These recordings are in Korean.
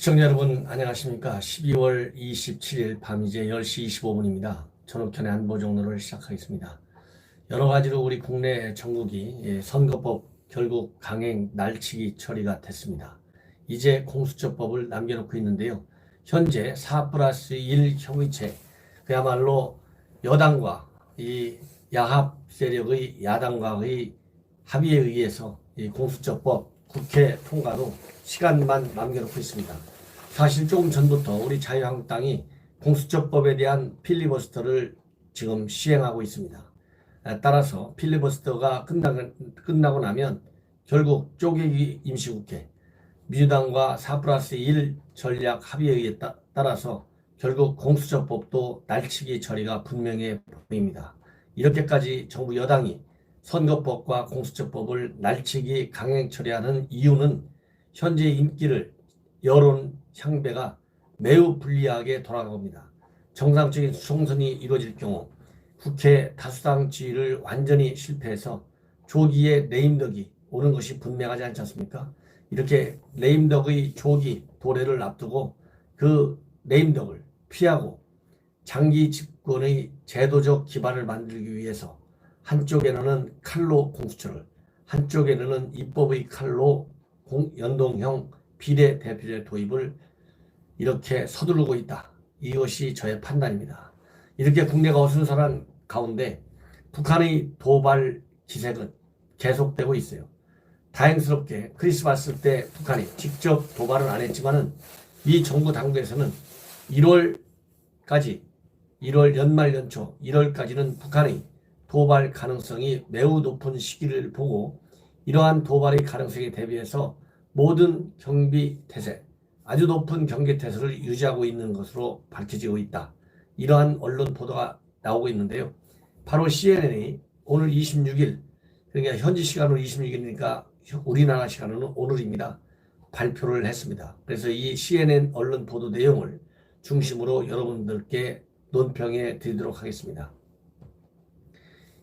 시청자 여러분 안녕하십니까? 12월 27일 밤 이제 10시 25분입니다. 전옥현의 안보정로를 시작하겠습니다. 여러 가지로 우리 국내 전국이 예, 선거법 결국 강행 날치기 처리가 됐습니다. 이제 공수처법을 남겨놓고 있는데요. 현재 4 플러스 1 협의체 그야말로 여당과 이 야합 세력의 야당과의 합의에 의해서 이 공수처법 국회 통과로 시간만 남겨놓고 있습니다. 사실 조금 전부터 우리 자유한국당이 공수처법에 대한 필리버스터를 지금 시행하고 있습니다. 아, 따라서 필리버스터가 끝나고, 나면 결국 쪼개기 임시국회, 민주당과 4 플러스 1 전략 합의에 따라서 결국 공수처법도 날치기 처리가 분명해 보입니다. 이렇게까지 정부 여당이 선거법과 공수처법을 날치기 강행 처리하는 이유는 현재 인기를 여론 향배가 매우 불리하게 돌아갑니다. 정상적인 총선이 이루어질 경우 국회 다수당 지위를 완전히 실패해서 조기에 레임덕이 오는 것이 분명하지 않지 않습니까? 이렇게 레임덕의 조기 도래를 앞두고 그 레임덕을 피하고 장기 집권의 제도적 기반을 만들기 위해서 한쪽에는 칼로 공수처를 한쪽에는 입법의 칼로 공, 연동형 비례 대표제 도입을 이렇게 서두르고 있다. 이것이 저의 판단입니다. 이렇게 국내가 어수선한 가운데 북한의 도발 기색은 계속되고 있어요. 다행스럽게 크리스마스 때 북한이 직접 도발은 안 했지만은 이 정부 당국에서는 1월까지 1월 연말 연초 1월까지는 북한의 도발 가능성이 매우 높은 시기를 보고 이러한 도발의 가능성에 대비해서 모든 경비 태세, 아주 높은 경계 태세를 유지하고 있는 것으로 밝혀지고 있다. 이러한 언론 보도가 나오고 있는데요. 바로 CNN이 오늘 26일, 그러니까 현지 시간으로 26일이니까 우리나라 시간으로는 오늘입니다. 발표를 했습니다. 그래서 이 CNN 언론 보도 내용을 중심으로 여러분들께 논평해 드리도록 하겠습니다.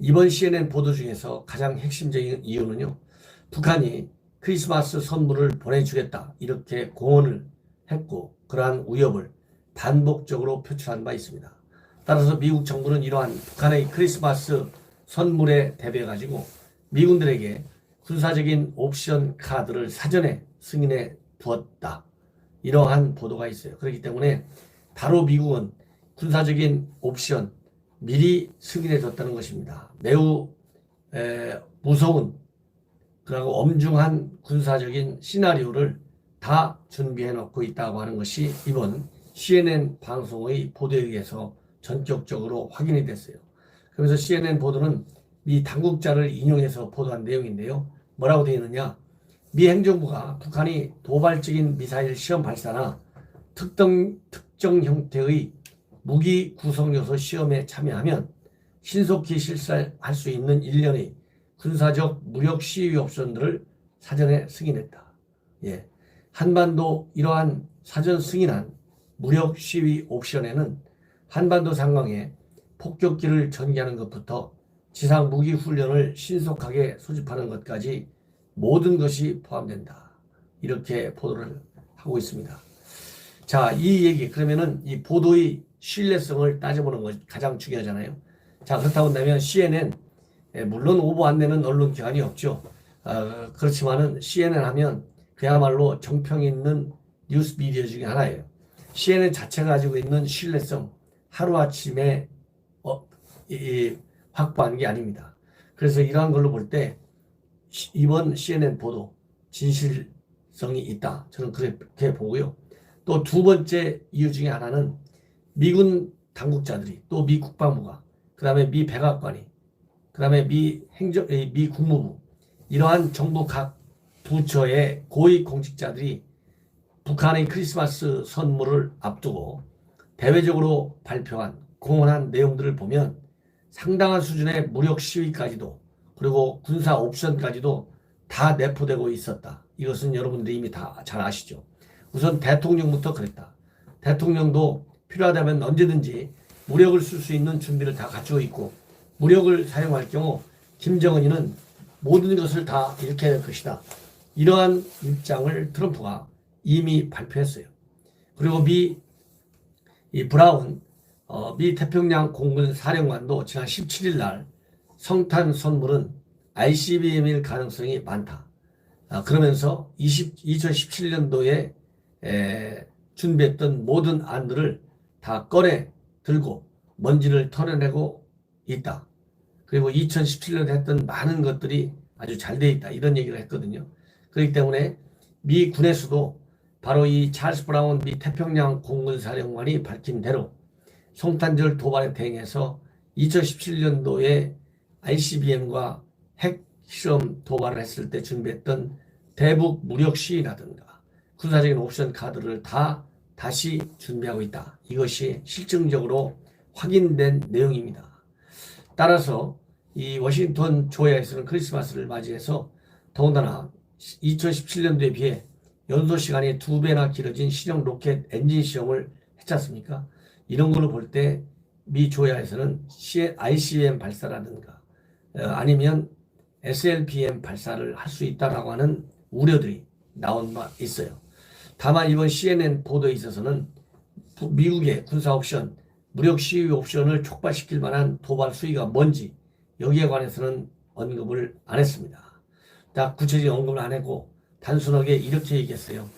이번 CNN 보도 중에서 가장 핵심적인 이유는요. 북한이 크리스마스 선물을 보내주겠다 이렇게 공언을 했고 그러한 위협을 반복적으로 표출한 바 있습니다. 따라서 미국 정부는 이러한 북한의 크리스마스 선물에 대비해 가지고 미군들에게 군사적인 옵션 카드를 사전에 승인해 두었다. 이러한 보도가 있어요. 그렇기 때문에 바로 미국은 군사적인 옵션 미리 승인해 줬다는 것입니다. 매우 에, 무서운 그리고 엄중한 군사적인 시나리오를 다 준비해 놓고 있다고 하는 것이 이번 CNN 방송의 보도에 의해서 전격적으로 확인이 됐어요. 그래서 CNN 보도는 미 당국자를 인용해서 보도한 내용인데요. 뭐라고 되어 있느냐? 미 행정부가 북한이 도발적인 미사일 시험 발사나 특정, 특정 형태의 무기 구성 요소 시험에 참여하면 신속히 실시할 수 있는 일련의 군사적 무력 시위 옵션들을 사전에 승인했다. 예. 한반도 이러한 사전 승인한 무력 시위 옵션에는 한반도 상황에 폭격기를 전개하는 것부터 지상 무기 훈련을 신속하게 소집하는 것까지 모든 것이 포함된다. 이렇게 보도를 하고 있습니다. 자, 이 얘기 그러면은 이 보도의 신뢰성을 따져보는 것이 가장 중요하잖아요. 자, 그렇다고 한다면 CNN 예, 물론 오보 안 내는 언론 기관이 없죠. 어, 그렇지만은 CNN 하면 그야말로 정평 있는 뉴스 미디어 중에 하나예요. CNN 자체가 가지고 있는 신뢰성 하루아침에 어, 이, 이, 확보한 게 아닙니다. 그래서 이러한 걸로 볼 때 이번 CNN 보도 진실성이 있다. 저는 그렇게 보고요. 또 두 번째 이유 중에 하나는 미군 당국자들이 또 미 국방부가 그 다음에 미 백악관이 그 다음에 미 행정 미 국무부 이러한 정부 각 부처의 고위 공직자들이 북한의 크리스마스 선물을 앞두고 대외적으로 발표한 공언한 내용들을 보면 상당한 수준의 무력 시위까지도 그리고 군사 옵션까지도 다 내포되고 있었다. 이것은 여러분들이 이미 다 잘 아시죠. 우선 대통령부터 그랬다. 대통령도 필요하다면 언제든지 무력을 쓸 수 있는 준비를 다 갖추고 있고 무력을 사용할 경우 김정은이는 모든 것을 다 이렇게 할 것이다. 이러한 입장을 트럼프가 이미 발표했어요. 그리고 미, 이 브라운, 어, 미 태평양 공군 사령관도 지난 17일 날 성탄 선물은 ICBM일 가능성이 많다. 아, 그러면서 20, 2017년도에 에, 준비했던 모든 안들을 다 꺼내 들고 먼지를 털어내고 있다. 그리고 2017년에 했던 많은 것들이 아주 잘 돼 있다. 이런 얘기를 했거든요. 그렇기 때문에 미 군에서도 바로 이 찰스 브라운 미 태평양 공군사령관이 밝힌 대로 송탄절 도발에 대응해서 2017년도에 ICBM과 핵 실험 도발을 했을 때 준비했던 대북 무력 시위라든가 군사적인 옵션 카드를 다 다시 준비하고 있다. 이것이 실증적으로 확인된 내용입니다. 따라서 이 워싱턴 조야에서는 크리스마스를 맞이해서 더군다나 2017년도에 비해 연소 시간이 두 배나 길어진 실용 로켓 엔진 시험을 했지 않습니까? 이런 걸로 볼 때 미 조야에서는 ICBM 발사라든가 어, 아니면 SLBM 발사를 할 수 있다라고 하는 우려들이 나온 바 있어요. 다만 이번 CNN 보도에 있어서는 미국의 군사 옵션, 무력 시위 옵션을 촉발시킬 만한 도발 수위가 뭔지 여기에 관해서는 언급을 안 했습니다. 다 구체적인 언급을 안 했고 단순하게 이렇게 얘기했어요.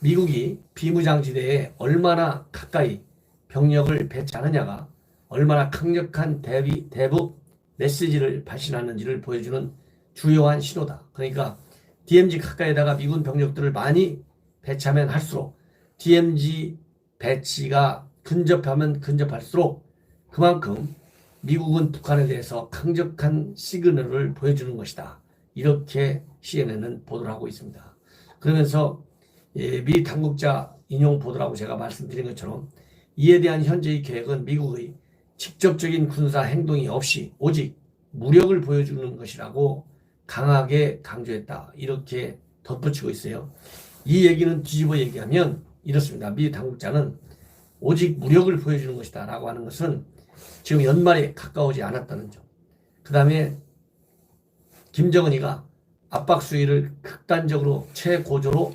미국이 비무장지대에 얼마나 가까이 병력을 배치하느냐가 얼마나 강력한 대비, 대북 메시지를 발신하는지를 보여주는 주요한 신호다. 그러니까 DMZ 가까이다가 미군 병력들을 많이 배치하면 할수록 DMZ 배치가 근접하면 근접할수록 그만큼 미국은 북한에 대해서 강력한 시그널을 보여주는 것이다. 이렇게 CNN은 보도를 하고 있습니다. 그러면서 예, 미 당국자 인용 보도라고 제가 말씀드린 것처럼 이에 대한 현재의 계획은 미국의 직접적인 군사 행동이 없이 오직 무력을 보여주는 것이라고 강하게 강조했다. 이렇게 덧붙이고 있어요. 이 얘기는 뒤집어 얘기하면 이렇습니다. 미 당국자는 오직 무력을 보여주는 것이다. 라고 하는 것은 지금 연말에 가까우지 않았다는 점. 그 다음에 김정은이가 압박 수위를 극단적으로 최고조로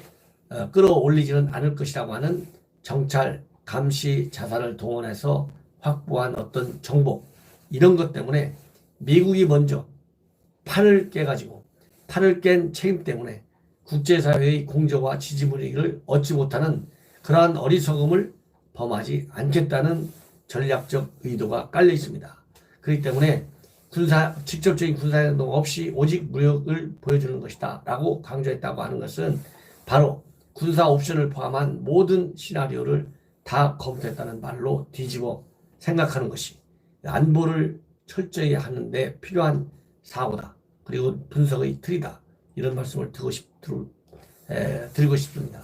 어, 끌어올리지는 않을 것이라고 하는 정찰, 감시, 자산을 동원해서 확보한 어떤 정보 이런 것 때문에 미국이 먼저 판을 깨가지고 판을 깬 책임 때문에 국제사회의 공정과 지지 분위기를 얻지 못하는 그러한 어리석음을 범하지 않겠다는 전략적 의도가 깔려 있습니다. 그렇기 때문에 군사 직접적인 군사 행동 없이 오직 무력을 보여주는 것이다 라고 강조했다고 하는 것은 바로 군사 옵션을 포함한 모든 시나리오를 다 검토했다는 말로 뒤집어 생각하는 것이 안보를 철저히 하는데 필요한 사고다. 그리고 분석의 틀이다. 이런 말씀을 드리고, 싶, 에, 드리고 싶습니다.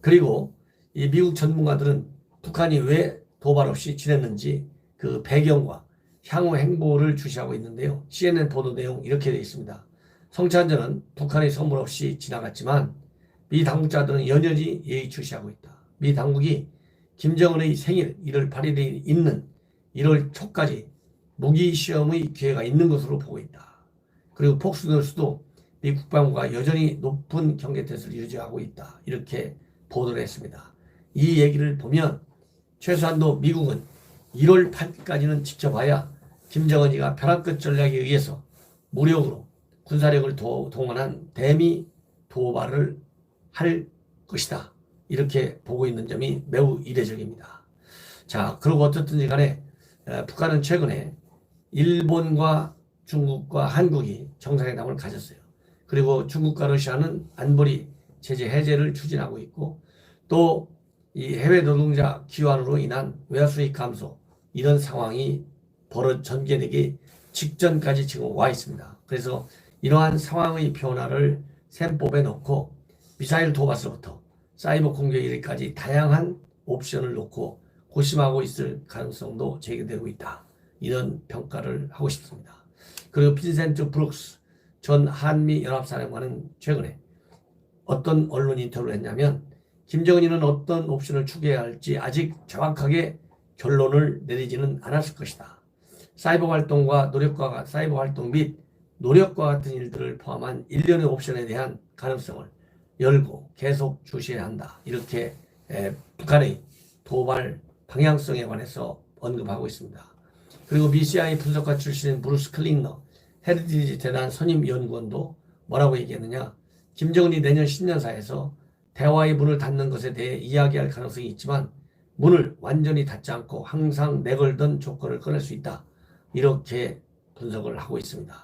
그리고 이 미국 전문가들은 북한이 왜 도발 없이 지냈는지 그 배경과 향후 행보를 주시하고 있는데요. CNN 보도 내용 이렇게 되어 있습니다. 성찬절은 북한의 선물 없이 지나갔지만 미 당국자들은 연연히 예의주시하고 있다. 미 당국이 김정은의 생일 1월 8일에 있는 1월 초까지 무기 시험의 기회가 있는 것으로 보고 있다. 그리고 폭스뉴스도 미 국방부가 여전히 높은 경계 태세를 유지하고 있다. 이렇게 보도를 했습니다. 이 얘기를 보면 최소한도 미국은 1월 8일까지는 지켜봐야 김정은이가 벼랑 끝 전략에 의해서 무력으로 군사력을 도, 동원한 대미 도발을 할 것이다. 이렇게 보고 있는 점이 매우 이례적입니다. 자, 그리고 어떻든지 간에 북한은 최근에 일본과 중국과 한국이 정상회담을 가졌어요. 그리고 중국과 러시아는 안보리 제재 해제를 추진하고 있고 또 이 해외 노동자 기환으로 인한 외화 수익 감소 이런 상황이 벌어 전개되기 직전까지 지금 와 있습니다. 그래서 이러한 상황의 변화를 셈법에 넣고 미사일 도발서부터 사이버 공격 일까지 다양한 옵션을 놓고 고심하고 있을 가능성도 제기되고 있다. 이런 평가를 하고 싶습니다. 그리고 빈센트 브룩스 전 한미 연합사령관은 최근에 어떤 언론 인터뷰를 했냐면 김정은이는 어떤 옵션을 추구해야 할지 아직 정확하게 결론을 내리지는 않았을 것이다. 사이버 활동과 노력과 사이버 활동 및 노력과 같은 일들을 포함한 일련의 옵션에 대한 가능성을 열고 계속 주시해야 한다. 이렇게 에, 북한의 도발 방향성에 관해서 언급하고 있습니다. 그리고 BCI 분석가 출신인 브루스 클링너 헤리티지 재단 선임 연구원도 뭐라고 얘기했느냐? 김정은이 내년 신년사에서 대화의 문을 닫는 것에 대해 이야기할 가능성이 있지만 문을 완전히 닫지 않고 항상 내걸던 조건을 꺼낼 수 있다. 이렇게 분석을 하고 있습니다.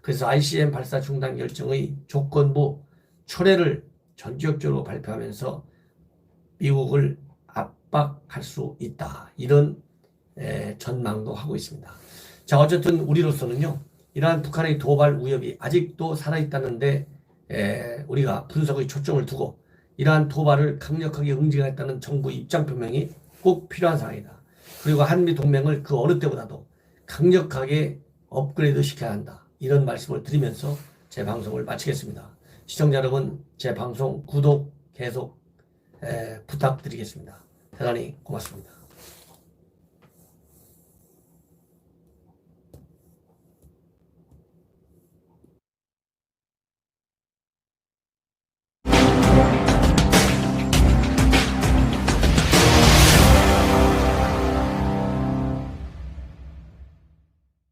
그래서 ICM 발사 중단 결정의 조건부 철회를 전격적으로 발표하면서 미국을 압박할 수 있다. 이런 에, 전망도 하고 있습니다. 자, 어쨌든 우리로서는요, 이러한 북한의 도발 위협이 아직도 살아있다는데 에, 우리가 분석의 초점을 두고 이러한 도발을 강력하게 응징했다는 정부 입장 표명이 꼭 필요한 상황이다. 그리고 한미 동맹을 그 어느 때보다도 강력하게 업그레이드 시켜야 한다. 이런 말씀을 드리면서 제 방송을 마치겠습니다. 시청자 여러분, 제 방송 구독 계속 에, 부탁드리겠습니다. 대단히 고맙습니다.